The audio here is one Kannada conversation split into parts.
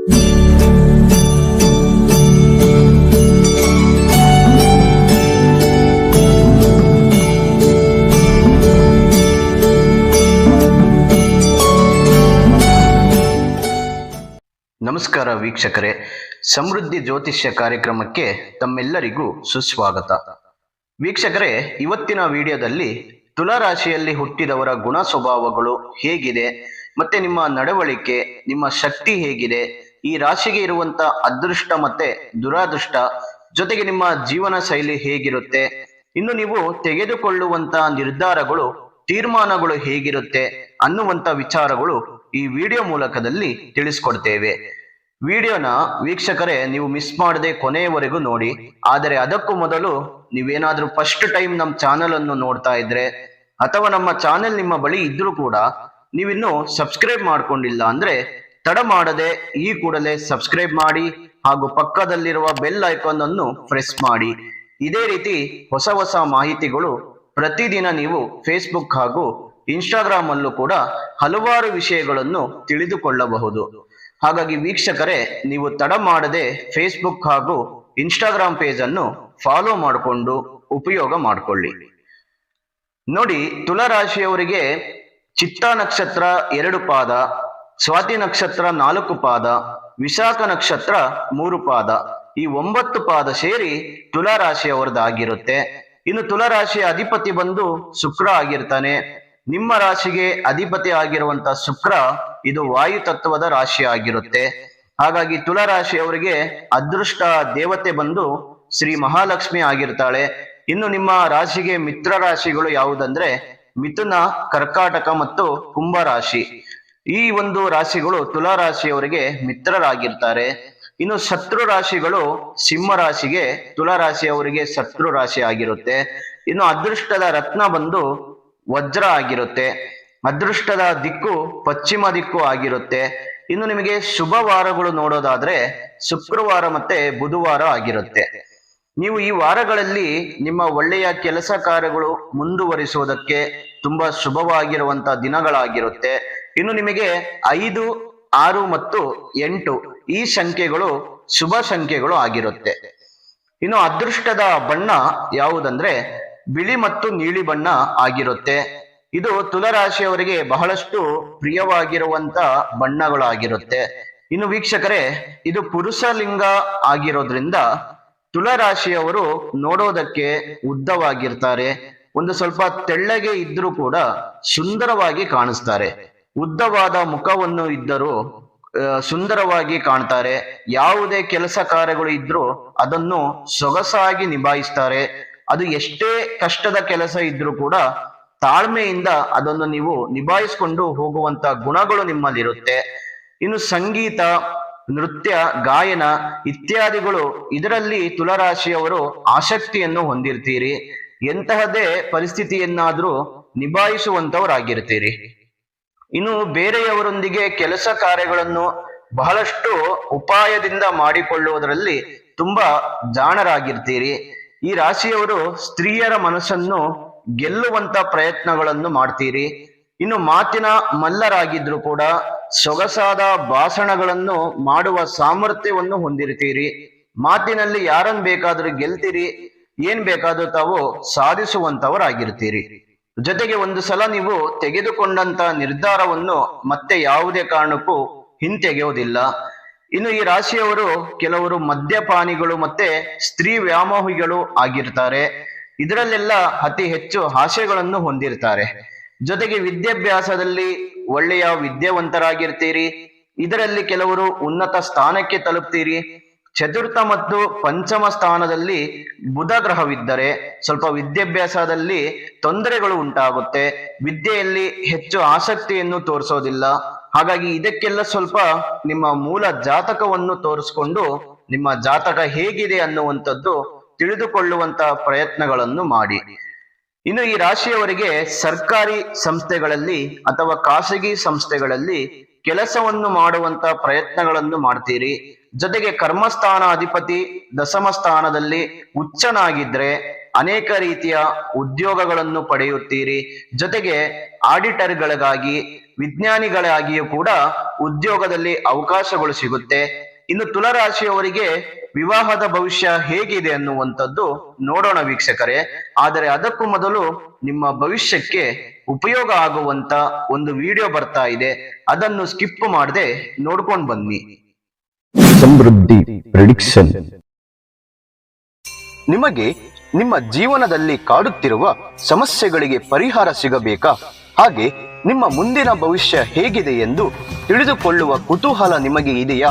ನಮಸ್ಕಾರ ವೀಕ್ಷಕರೇ. ಸಮೃದ್ಧಿ ಜ್ಯೋತಿಷ್ಯ ಕಾರ್ಯಕ್ರಮಕ್ಕೆ ತಮ್ಮೆಲ್ಲರಿಗೂ ಸುಸ್ವಾಗತ. ವೀಕ್ಷಕರೇ, ಇವತ್ತಿನ ವಿಡಿಯೋದಲ್ಲಿ ತುಲಾರಾಶಿಯಲ್ಲಿ ಹುಟ್ಟಿದವರ ಗುಣ ಸ್ವಭಾವಗಳು ಹೇಗಿದೆ, ಮತ್ತೆ ನಿಮ್ಮ ನಡವಳಿಕೆ, ನಿಮ್ಮ ಶಕ್ತಿ ಹೇಗಿದೆ ಈ ರಾಶಿಗೆ ಇರುವಂತ ಅದೃಷ್ಟ ಮತ್ತೆ ದುರಾದೃಷ್ಟ ಜೊತೆಗೆ ನಿಮ್ಮ ಜೀವನ ಶೈಲಿ ಹೇಗಿರುತ್ತೆ? ಇನ್ನು ನೀವು ತೆಗೆದುಕೊಳ್ಳುವಂತ ನಿರ್ಧಾರಗಳು, ತೀರ್ಮಾನಗಳು ಹೇಗಿರುತ್ತೆ ಅನ್ನುವಂತ ವಿಚಾರಗಳು ಈ ವಿಡಿಯೋ ಮೂಲಕದಲ್ಲಿ ತಿಳಿಸ್ಕೊಡ್ತೇವೆ. ವಿಡಿಯೋನ ವೀಕ್ಷಕರೇ, ನೀವು ಮಿಸ್ ಮಾಡದೆ ಕೊನೆಯವರೆಗೂ ನೋಡಿ. ಆದರೆ ಅದಕ್ಕೂ ಮೊದಲು ನೀವೇನಾದ್ರೂ ಫಸ್ಟ್ ಟೈಮ್ ನಮ್ಮ ಚಾನೆಲ್ ಅನ್ನು ನೋಡ್ತಾ ಇದ್ರೆ, ಅಥವಾ ನಮ್ಮ ಚಾನೆಲ್ ನಿಮ್ಮ ಬಳಿ ಇದ್ರೂ ಕೂಡ ನೀವಿನ್ನು ಸಬ್ಸ್ಕ್ರೈಬ್ ಮಾಡ್ಕೊಂಡಿಲ್ಲ ಅಂದ್ರೆ ತಡ ಮಾಡದೆ ಈ ಕೂಡಲೇ ಸಬ್ಸ್ಕ್ರೈಬ್ ಮಾಡಿ ಹಾಗೂ ಪಕ್ಕದಲ್ಲಿರುವ ಬೆಲ್ ಐಕಾನ್ ಅನ್ನು ಪ್ರೆಸ್ ಮಾಡಿ. ಇದೇ ರೀತಿ ಹೊಸ ಹೊಸ ಮಾಹಿತಿಗಳು ಪ್ರತಿದಿನ ನೀವು ಫೇಸ್ಬುಕ್ ಹಾಗೂ ಇನ್ಸ್ಟಾಗ್ರಾಮ್ ಅಲ್ಲೂ ಕೂಡ ಹಲವಾರು ವಿಷಯಗಳನ್ನು ತಿಳಿದುಕೊಳ್ಳಬಹುದು. ಹಾಗಾಗಿ ವೀಕ್ಷಕರೇ, ನೀವು ತಡ ಮಾಡದೆ ಫೇಸ್ಬುಕ್ ಹಾಗೂ ಇನ್ಸ್ಟಾಗ್ರಾಮ್ ಪೇಜ್ ಅನ್ನು ಫಾಲೋ ಮಾಡಿಕೊಂಡು ಉಪಯೋಗ ಮಾಡಿಕೊಳ್ಳಿ. ನೋಡಿ, ತುಲರಾಶಿಯವರಿಗೆ ಚಿತ್ತ ನಕ್ಷತ್ರ ಎರಡು ಪಾದ. ಸ್ವಾತಿ ನಕ್ಷತ್ರ ನಾಲ್ಕು ಪಾದ, ವಿಶಾಖ ನಕ್ಷತ್ರ ಮೂರು ಪಾದ. ಈ ಒಂಬತ್ತು ಪಾದ ಸೇರಿ ತುಲಾರಾಶಿಯವರದಾಗಿರುತ್ತೆ. ಇನ್ನು ತುಲಾರಾಶಿಯ ಅಧಿಪತಿ ಬಂದು ಶುಕ್ರ ಆಗಿರ್ತಾನೆ. ನಿಮ್ಮ ರಾಶಿಗೆ ಅಧಿಪತಿ ಆಗಿರುವಂತ ಶುಕ್ರ ಇದು ವಾಯು ತತ್ವದ ರಾಶಿ ಆಗಿರುತ್ತೆ. ಹಾಗಾಗಿ ತುಲಾರಾಶಿಯವರಿಗೆ ಅದೃಷ್ಟ ದೇವತೆ ಬಂದು ಶ್ರೀ ಮಹಾಲಕ್ಷ್ಮಿ ಆಗಿರ್ತಾಳೆ. ಇನ್ನು ನಿಮ್ಮ ರಾಶಿಗೆ ಮಿತ್ರ ರಾಶಿಗಳು ಯಾವುದಂದ್ರೆ ಮಿಥುನ, ಕರ್ಕಾಟಕ ಮತ್ತು ಕುಂಭ ರಾಶಿ. ಈ ಒಂದು ರಾಶಿಗಳು ತುಲಾ ರಾಶಿಯವರಿಗೆ ಮಿತ್ರರಾಗಿರ್ತಾರೆ. ಇನ್ನು ಶತ್ರು ರಾಶಿಗಳು ಸಿಂಹ ರಾಶಿಗೆ ತುಲಾ ರಾಶಿಯವರಿಗೆ ಶತ್ರು ರಾಶಿ ಆಗಿರುತ್ತೆ. ಇನ್ನು ಅದೃಷ್ಟದ ರತ್ನ ಬಂದು ವಜ್ರ ಆಗಿರುತ್ತೆ. ಅದೃಷ್ಟದ ದಿಕ್ಕು ಪಶ್ಚಿಮ ದಿಕ್ಕು ಆಗಿರುತ್ತೆ. ಇನ್ನು ನಿಮಗೆ ಶುಭ ವಾರಗಳು ನೋಡೋದಾದ್ರೆ ಶುಕ್ರವಾರ ಮತ್ತೆ ಬುಧವಾರ ಆಗಿರುತ್ತೆ. ನೀವು ಈ ವಾರಗಳಲ್ಲಿ ನಿಮ್ಮ ಒಳ್ಳೆಯ ಕೆಲಸ ಕಾರ್ಯಗಳು ಮುಂದುವರಿಸುವುದಕ್ಕೆ ತುಂಬಾ ಶುಭವಾಗಿರುವಂತ ದಿನಗಳಾಗಿರುತ್ತೆ. ಇನ್ನು ನಿಮಗೆ ಐದು, ಆರು ಮತ್ತು ಎಂಟು ಈ ಸಂಖ್ಯೆಗಳು ಶುಭ ಸಂಖ್ಯೆಗಳು ಆಗಿರುತ್ತೆ. ಇನ್ನು ಅದೃಷ್ಟದ ಬಣ್ಣ ಯಾವುದಂದ್ರೆ ಬಿಳಿ ಮತ್ತು ನೀಲಿ ಬಣ್ಣ ಆಗಿರುತ್ತೆ. ಇದು ತುಲರಾಶಿಯವರಿಗೆ ಬಹಳಷ್ಟು ಪ್ರಿಯವಾಗಿರುವಂತ ಬಣ್ಣಗಳಾಗಿರುತ್ತೆ. ಇನ್ನು ವೀಕ್ಷಕರೇ, ಇದು ಪುರುಷ ಲಿಂಗ ಆಗಿರೋದ್ರಿಂದ ತುಲರಾಶಿಯವರು ನೋಡೋದಕ್ಕೆ ಉದ್ದವಾಗಿರ್ತಾರೆ. ಒಂದು ಸ್ವಲ್ಪ ತೆಳ್ಳಗೆ ಇದ್ರೂ ಕೂಡ ಸುಂದರವಾಗಿ ಕಾಣಿಸ್ತಾರೆ. ಉದ್ದವಾದ ಮುಖವನ್ನು ಇದ್ದರೂ ಸುಂದರವಾಗಿ ಕಾಣ್ತಾರೆ. ಯಾವುದೇ ಕೆಲಸ ಕಾರ್ಯಗಳು ಇದ್ರೂ ಅದನ್ನು ಸೊಗಸಾಗಿ ನಿಭಾಯಿಸ್ತಾರೆ. ಅದು ಎಷ್ಟೇ ಕಷ್ಟದ ಕೆಲಸ ಇದ್ರೂ ಕೂಡ ತಾಳ್ಮೆಯಿಂದ ಅದನ್ನು ನೀವು ನಿಭಾಯಿಸಿಕೊಂಡು ಹೋಗುವಂತ ಗುಣಗಳು ನಿಮ್ಮಲ್ಲಿರುತ್ತೆ. ಇನ್ನು ಸಂಗೀತ, ನೃತ್ಯ, ಗಾಯನ ಇತ್ಯಾದಿಗಳು ಇದರಲ್ಲಿ ತುಲರಾಶಿಯವರು ಆಸಕ್ತಿಯನ್ನು ಹೊಂದಿರ್ತೀರಿ. ಎಂತಹದೇ ಪರಿಸ್ಥಿತಿಯನ್ನಾದ್ರೂ ನಿಭಾಯಿಸುವಂತವರಾಗಿರ್ತೀರಿ ಇನ್ನು ಬೇರೆಯವರೊಂದಿಗೆ ಕೆಲಸ ಕಾರ್ಯಗಳನ್ನು ಬಹಳಷ್ಟು ಉಪಾಯದಿಂದ ಮಾಡಿಕೊಳ್ಳುವುದರಲ್ಲಿ ತುಂಬಾ ಜಾಣರಾಗಿರ್ತೀರಿ. ಈ ರಾಶಿಯವರು ಸ್ತ್ರೀಯರ ಮನಸ್ಸನ್ನು ಗೆಲ್ಲುವಂತ ಪ್ರಯತ್ನಗಳನ್ನು ಮಾಡ್ತೀರಿ. ಇನ್ನು ಮಾತಿನ ಮಲ್ಲರಾಗಿದ್ರು ಕೂಡ ಸೊಗಸಾದ ಭಾಷಣಗಳನ್ನು ಮಾಡುವ ಸಾಮರ್ಥ್ಯವನ್ನು ಹೊಂದಿರ್ತೀರಿ. ಮಾತಿನಲ್ಲಿ ಯಾರನ್ ಬೇಕಾದ್ರೂ ಗೆಲ್ತೀರಿ. ಏನ್ ಬೇಕಾದ್ರೂ ತಾವು ಸಾಧಿಸುವಂತವರಾಗಿರ್ತೀರಿ. ಜೊತೆಗೆ ಒಂದು ಸಲ ನೀವು ತೆಗೆದುಕೊಂಡಂತ ನಿರ್ಧಾರವನ್ನು ಮತ್ತೆ ಯಾವುದೇ ಕಾರಣಕ್ಕೂ ಹಿಂತೆಗೆಯುವುದಿಲ್ಲ. ಇನ್ನು ಈ ರಾಶಿಯವರು ಕೆಲವರು ಮದ್ಯಪಾನಿಗಳು ಮತ್ತೆ ಸ್ತ್ರೀ ವ್ಯಾಮೋಹಿಗಳು ಆಗಿರ್ತಾರೆ. ಇದರಲ್ಲೆಲ್ಲ ಅತಿ ಹೆಚ್ಚು ಆಶೆಗಳನ್ನು ಹೊಂದಿರ್ತಾರೆ. ಜೊತೆಗೆ ವಿದ್ಯಾಭ್ಯಾಸದಲ್ಲಿ ಒಳ್ಳೆಯ ವಿದ್ಯಾವಂತರಾಗಿರ್ತೀರಿ. ಇದರಲ್ಲಿ ಕೆಲವರು ಉನ್ನತ ಸ್ಥಾನಕ್ಕೆ ತಲುಪ್ತೀರಿ. ಚತುರ್ಥ ಮತ್ತು ಪಂಚಮ ಸ್ಥಾನದಲ್ಲಿ ಬುಧ ಗ್ರಹವಿದ್ದರೆ ಸ್ವಲ್ಪ ವಿದ್ಯಾಭ್ಯಾಸದಲ್ಲಿ ತೊಂದರೆಗಳು ಉಂಟಾಗುತ್ತೆ. ವಿದ್ಯೆಯಲ್ಲಿ ಹೆಚ್ಚು ಆಸಕ್ತಿಯನ್ನು ತೋರಿಸೋದಿಲ್ಲ. ಹಾಗಾಗಿ ಇದಕ್ಕೆಲ್ಲ ಸ್ವಲ್ಪ ನಿಮ್ಮ ಮೂಲ ಜಾತಕವನ್ನು ತೋರಿಸ್ಕೊಂಡು ನಿಮ್ಮ ಜಾತಕ ಹೇಗಿದೆ ಅನ್ನುವಂಥದ್ದು ತಿಳಿದುಕೊಳ್ಳುವಂತಹ ಪ್ರಯತ್ನಗಳನ್ನು ಮಾಡಿ. ಇನ್ನು ಈ ರಾಶಿಯವರಿಗೆ ಸರ್ಕಾರಿ ಸಂಸ್ಥೆಗಳಲ್ಲಿ ಅಥವಾ ಖಾಸಗಿ ಸಂಸ್ಥೆಗಳಲ್ಲಿ ಕೆಲಸವನ್ನು ಮಾಡುವಂತ ಪ್ರಯತ್ನಗಳನ್ನು ಮಾಡ್ತೀರಿ. ಜೊತೆಗೆ ಕರ್ಮಸ್ಥಾನ ಅಧಿಪತಿ ದಶಮ ಸ್ಥಾನದಲ್ಲಿ ಉಚ್ಚನಾಗಿದ್ರೆ ಅನೇಕ ರೀತಿಯ ಉದ್ಯೋಗಗಳನ್ನು ಪಡೆಯುತ್ತೀರಿ. ಜೊತೆಗೆ ಆಡಿಟರ್ಗಳಿಗಾಗಿ, ವಿಜ್ಞಾನಿಗಳಾಗಿಯೂ ಕೂಡ ಉದ್ಯೋಗದಲ್ಲಿ ಅವಕಾಶಗಳು ಸಿಗುತ್ತೆ. ಇನ್ನು ತುಲರಾಶಿಯವರಿಗೆ ವಿವಾಹದ ಭವಿಷ್ಯ ಹೇಗಿದೆ ಅನ್ನುವಂಥದ್ದು ನೋಡೋಣ ವೀಕ್ಷಕರೇ. ಆದರೆ ಅದಕ್ಕೂ ಮೊದಲು ನಿಮ್ಮ ಭವಿಷ್ಯಕ್ಕೆ ಉಪಯೋಗ ಆಗುವಂತ ಒಂದು ವಿಡಿಯೋ ಬರ್ತಾ ಇದೆ. ಅದನ್ನು ಸ್ಕಿಪ್ ಮಾಡದೆ ನೋಡ್ಕೊಂಡು ಬನ್ನಿ. ಸಮೃದ್ಧಿ ಪ್ರಿಡಿಕ್ಷನ್ ನಿಮಗೆ ನಿಮ್ಮ ಜೀವನದಲ್ಲಿ ಕಾಡುತ್ತಿರುವ ಸಮಸ್ಯೆಗಳಿಗೆ ಪರಿಹಾರ ಸಿಗಬೇಕಾ? ಹಾಗೆ ನಿಮ್ಮ ಮುಂದಿನ ಭವಿಷ್ಯ ಹೇಗಿದೆ ಎಂದು ತಿಳಿದುಕೊಳ್ಳುವ ಕುತೂಹಲ ನಿಮಗೆ ಇದೆಯಾ?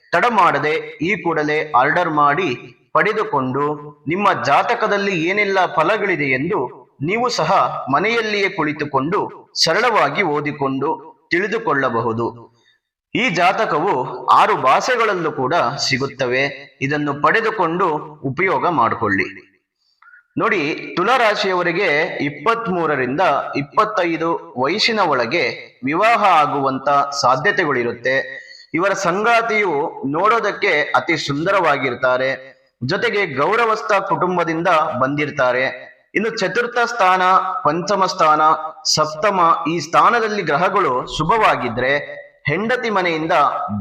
ತಡ ಮಾಡದೆ ಈ ಕೂಡಲೇ ಆರ್ಡರ್ ಮಾಡಿ ಪಡೆದುಕೊಂಡು ನಿಮ್ಮ ಜಾತಕದಲ್ಲಿ ಏನೆಲ್ಲ ಫಲಗಳಿದೆ ಎಂದು ನೀವು ಸಹ ಮನೆಯಲ್ಲಿಯೇ ಕುಳಿತುಕೊಂಡು ಸರಳವಾಗಿ ಓದಿಕೊಂಡು ತಿಳಿದುಕೊಳ್ಳಬಹುದು. ಈ ಜಾತಕವು ಆರು ಭಾಷೆಗಳಲ್ಲೂ ಕೂಡ ಸಿಗುತ್ತವೆ. ಇದನ್ನು ಪಡೆದುಕೊಂಡು ಉಪಯೋಗ ಮಾಡಿಕೊಳ್ಳಿ. ನೋಡಿ, ತುಲಾರಾಶಿಯವರಿಗೆ ಇಪ್ಪತ್ತ್ ಮೂರರಿಂದ ಇಪ್ಪತ್ತೈದು ವಯಸ್ಸಿನ ಒಳಗೆ ವಿವಾಹ ಆಗುವಂತ ಸಾಧ್ಯತೆಗಳಿರುತ್ತೆ. ಇವರ ಸಂಗಾತಿಯು ನೋಡೋದಕ್ಕೆ ಅತಿ ಸುಂದರವಾಗಿರ್ತಾರೆ. ಜೊತೆಗೆ ಗೌರವಸ್ಥ ಕುಟುಂಬದಿಂದ ಬಂದಿರ್ತಾರೆ. ಇನ್ನು ಚತುರ್ಥ ಸ್ಥಾನ, ಪಂಚಮ ಸ್ಥಾನ, ಸಪ್ತಮ ಈ ಸ್ಥಾನದಲ್ಲಿ ಗ್ರಹಗಳು ಶುಭವಾಗಿದ್ರೆ ಹೆಂಡತಿ ಮನೆಯಿಂದ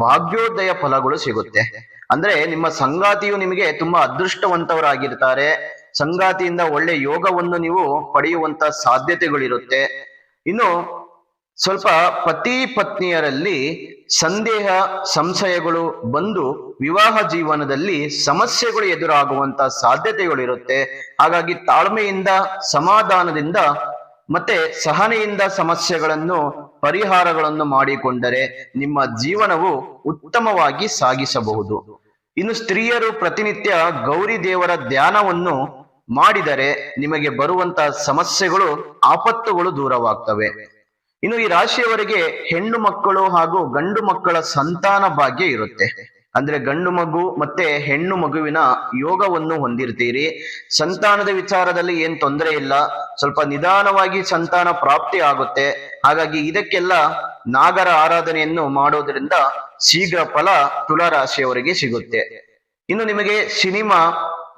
ಭಾಗ್ಯೋದಯ ಫಲಗಳು ಸಿಗುತ್ತೆ. ಅಂದ್ರೆ ನಿಮ್ಮ ಸಂಗಾತಿಯು ನಿಮಗೆ ತುಂಬಾ ಅದೃಷ್ಟವಂತವರಾಗಿರ್ತಾರೆ. ಸಂಗಾತಿಯಿಂದ ಒಳ್ಳೆ ಯೋಗವನ್ನು ನೀವು ಪಡೆಯುವಂತ ಸಾಧ್ಯತೆಗಳಿರುತ್ತೆ. ಇನ್ನು ಸ್ವಲ್ಪ ಪತಿ ಪತ್ನಿಯರಲ್ಲಿ ಸಂದೇಹ, ಸಂಶಯಗಳು ಬಂದು ವಿವಾಹ ಜೀವನದಲ್ಲಿ ಸಮಸ್ಯೆಗಳು ಎದುರಾಗುವಂತ ಸಾಧ್ಯತೆಗಳಿರುತ್ತೆ. ಹಾಗಾಗಿ ತಾಳ್ಮೆಯಿಂದ, ಸಮಾಧಾನದಿಂದ ಮತ್ತೆ ಸಹನೆಯಿಂದ ಸಮಸ್ಯೆಗಳನ್ನು, ಪರಿಹಾರಗಳನ್ನು ಮಾಡಿಕೊಂಡರೆ ನಿಮ್ಮ ಜೀವನವು ಉತ್ತಮವಾಗಿ ಸಾಗಿಸಬಹುದು. ಇನ್ನು ಸ್ತ್ರೀಯರು ಪ್ರತಿನಿತ್ಯ ಗೌರಿ ದೇವರ ಧ್ಯಾನವನ್ನು ಮಾಡಿದರೆ ನಿಮಗೆ ಬರುವಂತ ಸಮಸ್ಯೆಗಳು, ಆಪತ್ತುಗಳು ದೂರವಾಗ್ತವೆ. ಇನ್ನು ಈ ರಾಶಿಯವರಿಗೆ ಹೆಣ್ಣು ಮಕ್ಕಳು ಹಾಗೂ ಗಂಡು ಮಕ್ಕಳ ಸಂತಾನ ಭಾಗ್ಯ ಇರುತ್ತೆ. ಅಂದ್ರೆ ಗಂಡು ಮಗು ಮತ್ತೆ ಹೆಣ್ಣು ಮಗುವಿನ ಯೋಗವನ್ನು ಹೊಂದಿರ್ತೀರಿ. ಸಂತಾನದ ವಿಚಾರದಲ್ಲಿ ಏನ್ ತೊಂದರೆ ಇಲ್ಲ. ಸ್ವಲ್ಪ ನಿಧಾನವಾಗಿ ಸಂತಾನ ಪ್ರಾಪ್ತಿ ಆಗುತ್ತೆ. ಹಾಗಾಗಿ ಇದಕ್ಕೆಲ್ಲ ನಾಗರ ಆರಾಧನೆಯನ್ನು ಮಾಡೋದ್ರಿಂದ ಶೀಘ್ರ ಫಲ ತುಲಾರಾಶಿಯವರಿಗೆ ಸಿಗುತ್ತೆ. ಇನ್ನು ನಿಮಗೆ ಸಿನಿಮಾ,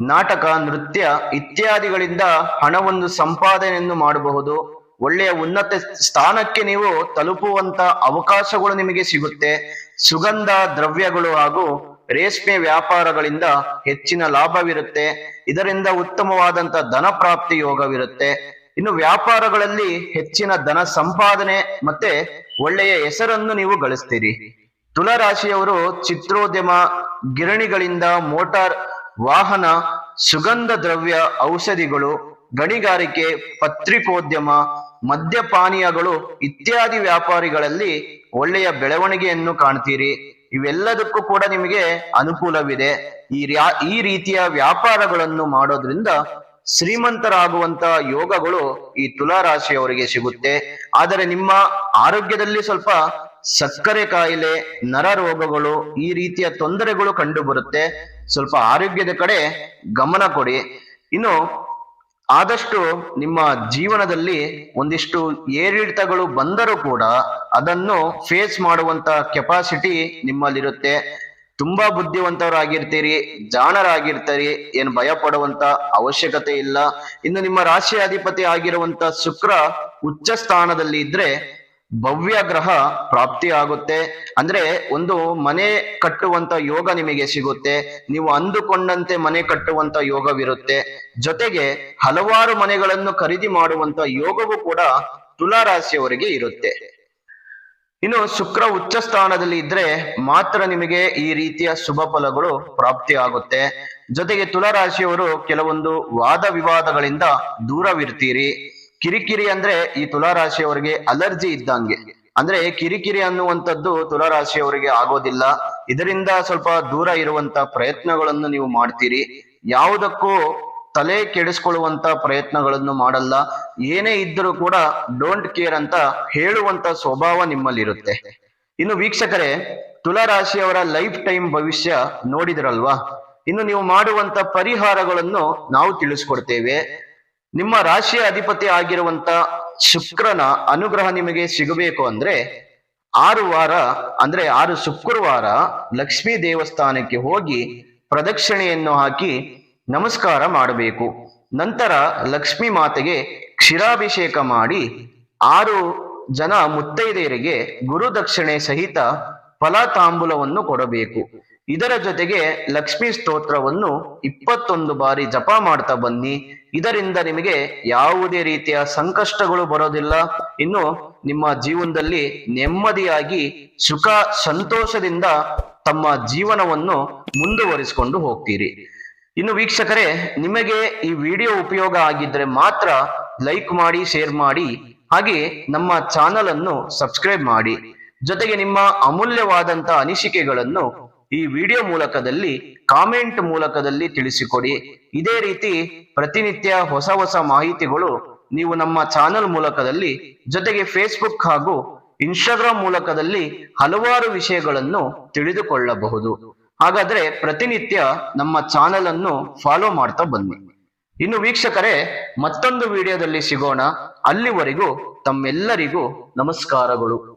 ನಾಟಕ, ನೃತ್ಯ ಇತ್ಯಾದಿಗಳಿಂದ ಹಣವನ್ನು ಸಂಪಾದನೆಯನ್ನು ಮಾಡಬಹುದು. ಒಳ್ಳೆಯ ಉನ್ನತ ಸ್ಥಾನಕ್ಕೆ ನೀವು ತಲುಪುವಂತ ಅವಕಾಶಗಳು ನಿಮಗೆ ಸಿಗುತ್ತೆ. ಸುಗಂಧ ದ್ರವ್ಯಗಳು ಹಾಗೂ ರೇಷ್ಮೆ ವ್ಯಾಪಾರಗಳಿಂದ ಹೆಚ್ಚಿನ ಲಾಭವಿರುತ್ತೆ. ಇದರಿಂದ ಉತ್ತಮವಾದಂತ ಧನ ಪ್ರಾಪ್ತಿ ಯೋಗವಿರುತ್ತೆ. ಇನ್ನು ವ್ಯಾಪಾರಗಳಲ್ಲಿ ಹೆಚ್ಚಿನ ಧನ ಸಂಪಾದನೆ ಮತ್ತೆ ಒಳ್ಳೆಯ ಹೆಸರನ್ನು ನೀವು ಗಳಿಸ್ತೀರಿ. ತುಲಾರಾಶಿಯವರು ಚಿತ್ರೋದ್ಯಮ, ಗಿರಣಿಗಳಿಂದ ಮೋಟಾರ್ ವಾಹನ, ಸುಗಂಧ ದ್ರವ್ಯ, ಔಷಧಿಗಳು, ಗಣಿಗಾರಿಕೆ, ಪತ್ರಿಕೋದ್ಯಮ ಮದ್ಯಪಾನೀಯಗಳು ಇತ್ಯಾದಿ ವ್ಯಾಪಾರಿಗಳಲ್ಲಿ ಒಳ್ಳೆಯ ಬೆಳವಣಿಗೆಯನ್ನು ಕಾಣ್ತೀರಿ. ಇವೆಲ್ಲದಕ್ಕೂ ಕೂಡ ನಿಮಗೆ ಅನುಕೂಲವಿದೆ. ಈ ರ್ಯಾ- ಈ ರೀತಿಯ ವ್ಯಾಪಾರಗಳನ್ನು ಮಾಡೋದ್ರಿಂದ ಶ್ರೀಮಂತರಾಗುವಂತ ಯೋಗಗಳು ಈ ತುಲಾರಾಶಿಯವರಿಗೆ ಸಿಗುತ್ತೆ. ಆದರೆ ನಿಮ್ಮ ಆರೋಗ್ಯದಲ್ಲಿ ಸ್ವಲ್ಪ ಸಕ್ಕರೆ ಕಾಯಿಲೆ, ನರ ರೋಗಗಳು ಈ ರೀತಿಯ ತೊಂದರೆಗಳು ಕಂಡು ಬರುತ್ತೆ ಸ್ವಲ್ಪ ಆರೋಗ್ಯದ ಕಡೆ ಗಮನ ಕೊಡಿ. ಇನ್ನು ಆದಷ್ಟು ನಿಮ್ಮ ಜೀವನದಲ್ಲಿ ಒಂದಿಷ್ಟು ಏರಿಳಿತಗಳು ಬಂದರೂ ಕೂಡ ಅದನ್ನು ಫೇಸ್ ಮಾಡುವಂತ ಕೆಪಾಸಿಟಿ ನಿಮ್ಮಲ್ಲಿರುತ್ತೆ. ತುಂಬಾ ಬುದ್ಧಿವಂತರಾಗಿರ್ತೀರಿ, ಜಾಣರಾಗಿರ್ತೀರಿ, ಏನ್ ಭಯ ಪಡುವಂತ ಅವಶ್ಯಕತೆ ಇಲ್ಲ. ಇನ್ನು ನಿಮ್ಮ ರಾಶಿ ಅಧಿಪತಿ ಆಗಿರುವಂತ ಶುಕ್ರ ಉಚ್ಚ ಸ್ಥಾನದಲ್ಲಿ ಇದ್ರೆ ಭವ್ಯ ಗ್ರಹ ಪ್ರಾಪ್ತಿ ಆಗುತ್ತೆ ಅಂದ್ರೆ ಒಂದು ಮನೆ ಕಟ್ಟುವಂತ ಯೋಗ ನಿಮಗೆ ಸಿಗುತ್ತೆ. ನೀವು ಅಂದುಕೊಂಡಂತೆ ಮನೆ ಕಟ್ಟುವಂತ ಯೋಗವಿರುತ್ತೆ. ಜೊತೆಗೆ ಹಲವಾರು ಮನೆಗಳನ್ನು ಖರೀದಿ ಮಾಡುವಂತ ಯೋಗವೂ ಕೂಡ ತುಲಾರಾಶಿಯವರಿಗೆ ಇರುತ್ತೆ. ಇನ್ನು ಶುಕ್ರ ಉಚ್ಚ ಸ್ಥಾನದಲ್ಲಿ ಇದ್ರೆ ಮಾತ್ರ ನಿಮಗೆ ಈ ರೀತಿಯ ಶುಭ ಫಲಗಳು ಪ್ರಾಪ್ತಿ ಆಗುತ್ತೆ ಜೊತೆಗೆ ತುಲಾರಾಶಿಯವರು ಕೆಲವೊಂದು ವಾದ ವಿವಾದಗಳಿಂದ ದೂರವಿರ್ತೀರಿ. ಕಿರಿಕಿರಿ ಅಂದ್ರೆ ಈ ತುಲಾರಾಶಿಯವರಿಗೆ ಅಲರ್ಜಿ ಇದ್ದಂಗೆ. ಅಂದ್ರೆ ಕಿರಿಕಿರಿ ಅನ್ನುವಂಥದ್ದು ತುಲಾರಾಶಿಯವರಿಗೆ ಆಗೋದಿಲ್ಲ. ಇದರಿಂದ ಸ್ವಲ್ಪ ದೂರ ಇರುವಂತ ಪ್ರಯತ್ನಗಳನ್ನು ನೀವು ಮಾಡ್ತೀರಿ. ಯಾವುದಕ್ಕೂ ತಲೆ ಕೆಡಿಸ್ಕೊಳ್ಳುವಂತ ಪ್ರಯತ್ನಗಳನ್ನು ಮಾಡಲ್ಲ. ಏನೇ ಇದ್ದರೂ ಕೂಡ ಡೋಂಟ್ ಕೇರ್ ಅಂತ ಹೇಳುವಂತ ಸ್ವಭಾವ ನಿಮ್ಮಲ್ಲಿರುತ್ತೆ. ಇನ್ನು ವೀಕ್ಷಕರೇ, ತುಲಾರಾಶಿಯವರ ಲೈಫ್ ಟೈಮ್ ಭವಿಷ್ಯ ನೋಡಿದ್ರಲ್ವಾ? ಇನ್ನು ನೀವು ಮಾಡುವಂತ ಪರಿಹಾರಗಳನ್ನು ನಾವು ತಿಳಿಸ್ಕೊಡ್ತೇವೆ. ನಿಮ್ಮ ರಾಶಿಯ ಅಧಿಪತಿ ಆಗಿರುವಂತ ಶುಕ್ರನ ಅನುಗ್ರಹ ನಿಮಗೆ ಸಿಗಬೇಕು ಅಂದ್ರೆ ಆರು ವಾರ, ಅಂದ್ರೆ ಆರು ಶುಕ್ರವಾರ ಲಕ್ಷ್ಮೀ ದೇವಸ್ಥಾನಕ್ಕೆ ಹೋಗಿ ಪ್ರದಕ್ಷಿಣೆಯನ್ನು ಹಾಕಿ ನಮಸ್ಕಾರ ಮಾಡಬೇಕು. ನಂತರ ಲಕ್ಷ್ಮೀ ಮಾತೆಗೆ ಕ್ಷೀರಾಭಿಷೇಕ ಮಾಡಿ ಆರು ಜನ ಮುತ್ತೈದೆಯರಿಗೆ ಗುರುದಕ್ಷಿಣೆ ಸಹಿತ ಫಲತಾಂಬೂಲವನ್ನು ಕೊಡಬೇಕು. ಇದರ ಜೊತೆಗೆ ಲಕ್ಷ್ಮಿ ಸ್ತೋತ್ರವನ್ನು ಇಪ್ಪತ್ತೊಂದು ಬಾರಿ ಜಪ ಮಾಡ್ತಾ ಬನ್ನಿ. ಇದರಿಂದ ನಿಮಗೆ ಯಾವುದೇ ರೀತಿಯ ಸಂಕಷ್ಟಗಳು ಬರೋದಿಲ್ಲ. ಇನ್ನು ನಿಮ್ಮ ಜೀವನದಲ್ಲಿ ನೆಮ್ಮದಿಯಾಗಿ ಸುಖ ಸಂತೋಷದಿಂದ ತಮ್ಮ ಜೀವನವನ್ನು ಮುಂದುವರಿಸಿಕೊಂಡು ಹೋಗ್ತೀರಿ. ಇನ್ನು ವೀಕ್ಷಕರೇ, ನಿಮಗೆ ಈ ವಿಡಿಯೋ ಉಪಯೋಗ ಆಗಿದ್ರೆ ಮಾತ್ರ ಲೈಕ್ ಮಾಡಿ, ಶೇರ್ ಮಾಡಿ, ಹಾಗೆ ನಮ್ಮ ಚಾನಲ್ ಅನ್ನು ಸಬ್ಸ್ಕ್ರೈಬ್ ಮಾಡಿ. ಜೊತೆಗೆ ನಿಮ್ಮ ಅಮೂಲ್ಯವಾದಂತ ಅನಿಸಿಕೆಗಳನ್ನು ಈ ವಿಡಿಯೋ ಮೂಲಕದಲ್ಲಿ, ಕಾಮೆಂಟ್ ಮೂಲಕದಲ್ಲಿ ತಿಳಿಸಿಕೊಡಿ. ಇದೇ ರೀತಿ ಪ್ರತಿನಿತ್ಯ ಹೊಸ ಹೊಸ ಮಾಹಿತಿಗಳು ನೀವು ನಮ್ಮ ಚಾನಲ್ ಮೂಲಕದಲ್ಲಿ, ಜೊತೆಗೆ ಫೇಸ್ಬುಕ್ ಹಾಗೂ ಇನ್ಸ್ಟಾಗ್ರಾಮ್ ಮೂಲಕದಲ್ಲಿ ಹಲವಾರು ವಿಷಯಗಳನ್ನು ತಿಳಿದುಕೊಳ್ಳಬಹುದು. ಹಾಗಾದ್ರೆ ಪ್ರತಿನಿತ್ಯ ನಮ್ಮ ಚಾನೆಲ್ ಅನ್ನು ಫಾಲೋ ಮಾಡ್ತಾ ಬನ್ನಿ. ಇನ್ನು ವೀಕ್ಷಕರೇ, ಮತ್ತೊಂದು ವಿಡಿಯೋದಲ್ಲಿ ಸಿಗೋಣ. ಅಲ್ಲಿವರೆಗೂ ತಮ್ಮೆಲ್ಲರಿಗೂ ನಮಸ್ಕಾರಗಳು.